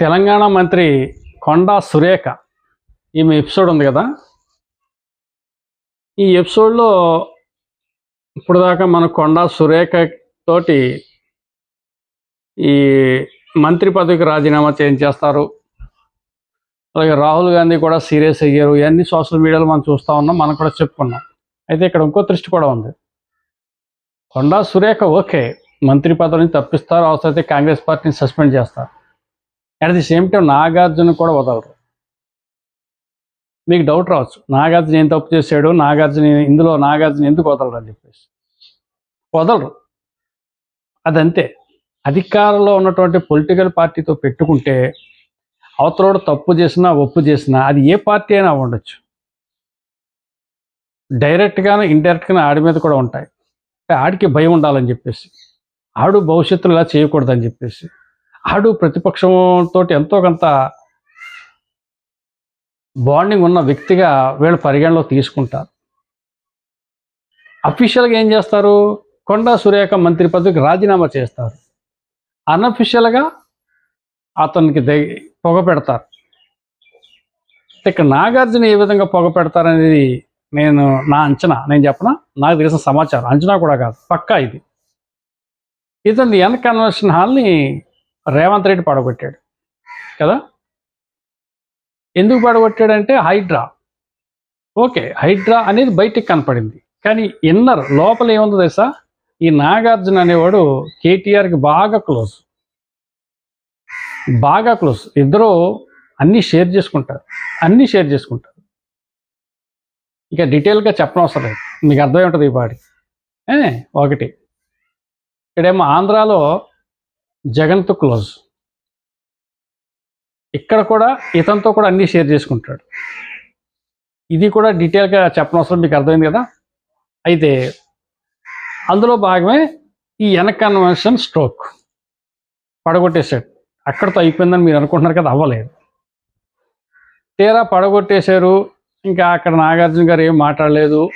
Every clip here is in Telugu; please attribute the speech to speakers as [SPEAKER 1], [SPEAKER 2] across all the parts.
[SPEAKER 1] తెలంగాణ మంత్రి కొండా సురేఖ ఈమె ఎపిసోడ్ ఉంది కదా? ఈ ఎపిసోడ్లో ఇప్పుడు దాకా మన కొండా సురేఖ తోటి ఈ మంత్రి పదవికి రాజీనామా చేయించేస్తారు. అలాగే రాహుల్ గాంధీ కూడా సీరియస్ అయ్యారు. ఇవన్నీ సోషల్ మీడియాలో మనం చూస్తూ ఉన్నాం. మనం కూడా చెప్పుకున్నాం. అయితే ఇక్కడ ఇంకో దృష్టి కూడా ఉంది. కొండా సురేఖ ఓకే మంత్రి పదవిని తప్పిస్తారు. అవసరమైతే కాంగ్రెస్ పార్టీని సస్పెండ్ చేస్తారు. At the same time Nagarjuna కూడా వదలరు. మీకు డౌట్ రావచ్చు. నాగార్జున ఏం తప్పు చేశాడు? నాగార్జున ఇందులో నాగార్జున ఎందుకు వదలరు అని చెప్పేసి. వదలరు. అదంతే. అధికారంలో ఉన్నటువంటి పొలిటికల్ పార్టీతో పెట్టుకుంటే అవతలోడు తప్పు చేసినా ఒప్పు చేసినా అది ఏ పార్టీ అయినా ఉండొచ్చు. డైరెక్ట్గాను ఇండైరెక్ట్గాను ఆడి మీద కూడా ఉంటాయి. అంటే ఆడికి భయం ఉండాలని చెప్పేసి. ఆడు భవిష్యత్తులో ఇలా చేయకూడదని చెప్పేసి. ఆడు ప్రతిపక్షంతో ఎంతో కొంత బాండింగ్ ఉన్న వ్యక్తిగా వీళ్ళు పరిగణలో తీసుకుంటారు. అఫీషియల్గా ఏం చేస్తారు? కొండా సురేఖ మంత్రి పదవికి రాజీనామా చేస్తారు. అన్అఫీషియల్గా అతనికి దై పొగ పెడతారు. ఇక్కడ నాగార్జున ఏ విధంగా పొగ పెడతారనేది నేను నా అంచనా. నేను చెప్పనా? నాకు తెలిసిన సమాచారం. అంచనా కూడా కాదు. పక్కా ఇది. ఇతని ఎన్ కన్వెన్షన్ హాల్ని రేవంత్ రెడ్డి పడగొట్టాడు. కదా? ఎందుకు పడగొట్టాడంటే హైడ్రా. ఓకే హైడ్రా అనేది బయటికి కనపడింది. కానీ ఇన్నర్ లోపల ఏముందో తెలుసా? ఈ నాగార్జున అనేవాడు కేటీఆర్కి బాగా క్లోజ్. బాగా క్లోజ్. ఇద్దరు అన్నీ షేర్ చేసుకుంటారు. అన్నీ షేర్ చేసుకుంటారు. ఇక డీటెయిల్గా చెప్పనవసరం లేదు. మీకు అర్థమై ఉంటుంది ఈ పాటి ఒకటి. ఇక్కడేమో ఆంధ్రాలో జగన్తో క్లోజ్. ఇక్కడ కూడా ఇతనితో కూడా అన్నీ షేర్ చేసుకుంటాడు. ఇది కూడా డీటెయిల్గా చెప్పనవసరం మీకు అర్థమైంది కదా? అయితే అందులో భాగమే ఈ ఎన్ కన్వెన్షన్ స్ట్రోక్. పడగొట్టేశాడు. అక్కడితో అయిపోయిందని మీరు అనుకుంటున్నారు కదా అవ్వలేదు. తీరా పడగొట్టేశారు. ఇంకా అక్కడ నాగార్జున గారు ఏం మాట్లాడలేదు.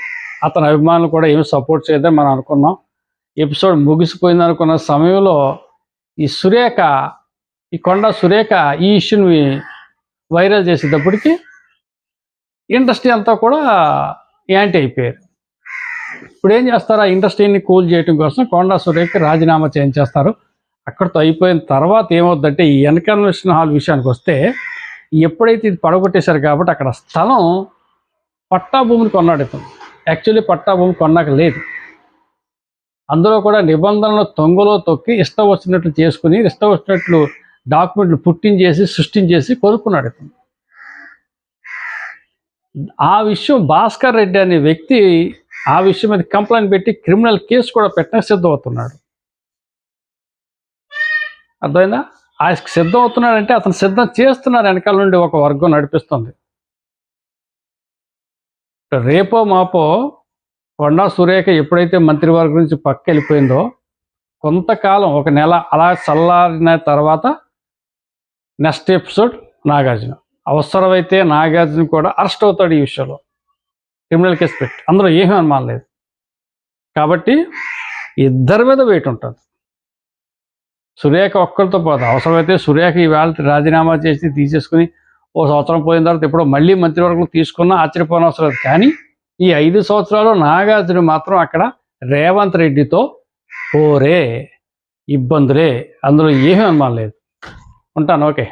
[SPEAKER 1] అతని అభిమానులు కూడా ఏమి సపోర్ట్ చేయదని మనం అనుకున్నాం. ఎపిసోడ్ ముగిసిపోయింది అనుకున్న సమయంలో ఈ సురేఖ ఈ కొండ సురేఖ ఈ ఇష్యూని వైరల్ చేసేటప్పటికి ఇండస్ట్రీ అంతా కూడా యాంటీ అయిపోయారు. ఇప్పుడు ఏం చేస్తారు? ఆ ఇండస్ట్రీని కూల్ చేయడం కోసం కొండా సురేఖ రాజీనామా చేయించేస్తారు. అక్కడితో అయిపోయిన తర్వాత ఏమవుద్దంటే ఈ ఎన్కన్వెన్షన్ హాల్ విషయానికి వస్తే ఎప్పుడైతే ఇది పడగొట్టేశారు కాబట్టి అక్కడ స్థలం పట్టా భూమిని కొన్నాడు ఇతను. యాక్చువల్లీ పట్టా భూమి కొన్నాక లేదు. అందులో కూడా నిబంధనలు తొంగలో తొక్కి ఇష్టం వచ్చినట్లు చేసుకుని ఇష్టం వచ్చినట్లు డాక్యుమెంట్లు పుట్టించేసి సృష్టించేసి కొనుక్కున్నాడు ఇతను. ఆ విషయం భాస్కర్ రెడ్డి అనే వ్యక్తి ఆ విషయం మీద కంప్లైంట్ పెట్టి క్రిమినల్ కేసు కూడా పెట్టడానికి సిద్ధమవుతున్నాడు. అర్థమైందా? ఆ సిద్ధం అవుతున్నాడంటే అతను సిద్ధం చేస్తున్నారు వెనకాల నుండి ఒక వర్గం నడిపిస్తుంది. రేపో మాపో కొండా సురేఖ ఎప్పుడైతే మంత్రివర్గం నుంచి పక్క వెళ్ళిపోయిందో కొంతకాలం ఒక నెల అలా చల్లారిన తర్వాత నెక్స్ట్ ఎపిసోడ్ నాగార్జున. అవసరమైతే నాగార్జున కూడా అరెస్ట్ అవుతాడు ఈ విషయంలో. క్రిమినల్ కేసు పెట్టి. అందులో ఏమీ అనుమానం లేదు. కాబట్టి ఇద్దరి మీద వెయిట్ ఉంటుంది. సురేఖ ఒక్కరితో పోదు. అవసరమైతే సురేఖ ఈవేళ రాజీనామా చేసి తీసేసుకుని ఓ సంవత్సరం పోయిన తర్వాత ఎప్పుడో మళ్ళీ మంత్రివర్గం తీసుకున్నా ఆశ్చర్యపోనవసరం లేదు. కానీ ఈ ఐదు సంవత్సరాలు నాగార్జున మాత్రం అక్కడ రేవంత్ రెడ్డితో ఓరే ఇబ్బందులే అందులో ఏమీ అనుమానం లేదు. ఉంటాను ఓకే.